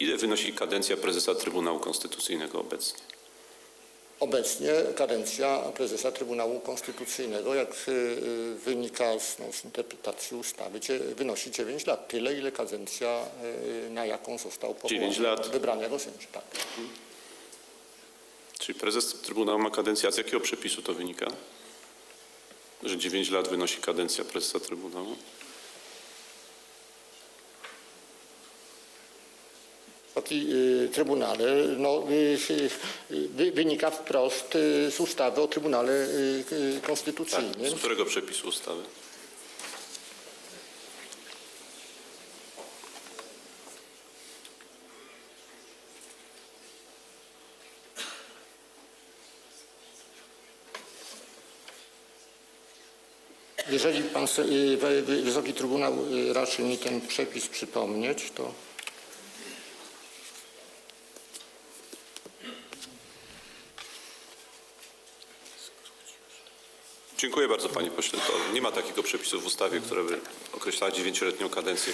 Ile wynosi kadencja prezesa Trybunału Konstytucyjnego obecnie? Obecnie kadencja prezesa Trybunału Konstytucyjnego, jak y, y, wynika z, no, z interpretacji ustawy, wynosi 9 lat. Tyle, ile kadencja, y, na jaką został powołany. 9 lat. Wybranego sędzia, tak. Czyli prezes Trybunału ma kadencję, a z jakiego przepisu to wynika? Że 9 lat wynosi kadencja prezesa Trybunału? Wysoki y, Trybunale no, y, y, wy, wynika wprost z ustawy o Trybunale Konstytucyjnym. Z którego przepisu ustawy? Jeżeli pan Wysoki Trybunał raczy mi ten przepis przypomnieć, to Dziękuję bardzo panie pośle. To nie ma takiego przepisu w ustawie, które by określała dziewięcioletnią kadencję